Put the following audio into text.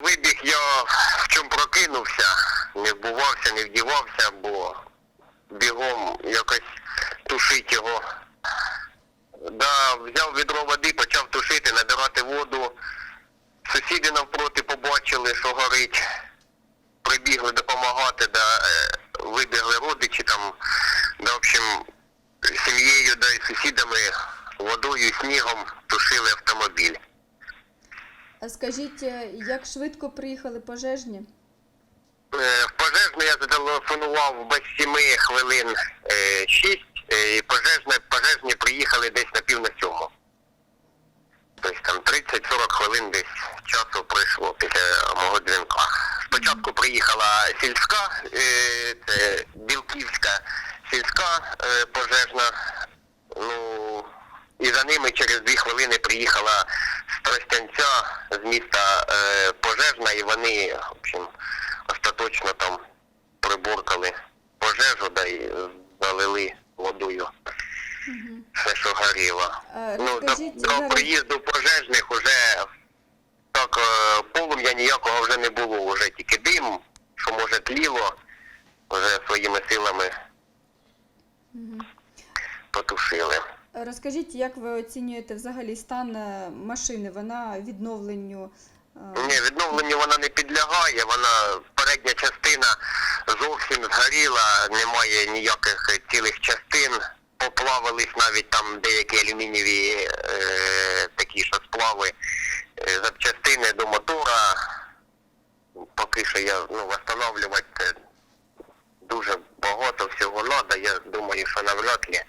Вибіг я в чому прокинувся, не вбувався, не вдівався, бо бігом якось тушити його. Да, взяв відро води, почав тушити, набирати воду. Сусіди навпроти побачили, що горить. Прибігли допомагати, да, е, вибігли родичі там, да, в общем, сім'єю, да, і сусідами водою, снігом тушили автомобіль. А скажіть, е, як швидко приїхали пожежні? Е, В пожежну я зателефонував без сіми хвилин е, шість, і пожежні, пожежні приїхали десь на пів на сьому. Тобто там 30-40 хвилин десь часу пройшло після мого дзвінка. Спочатку приїхала сільська, це Білківська сільська пожежна. Ну, і за ними через дві хвилини приїхала з міста е, пожежна, і вони, в общем, остаточно там приборкали пожежу, да і залили водою все, що горіло. А, Ну, до, до приїзду пожежних уже так е, полум'я ніякого вже не було, вже тільки дим, що може тліло, вже своїми силами потушили. Розкажіть, як ви оцінюєте взагалі стан е, машини? Вона відновленню? Е, Ні, відновленню вона не підлягає, вона передня частина зовсім згоріла, немає ніяких цілих частин. Поплавились навіть там деякі алюмінієві е, такі що сплави е, запчастини до мотора. Поки що я ну, встановлювати дуже багато всього треба, я думаю, що навряд ли.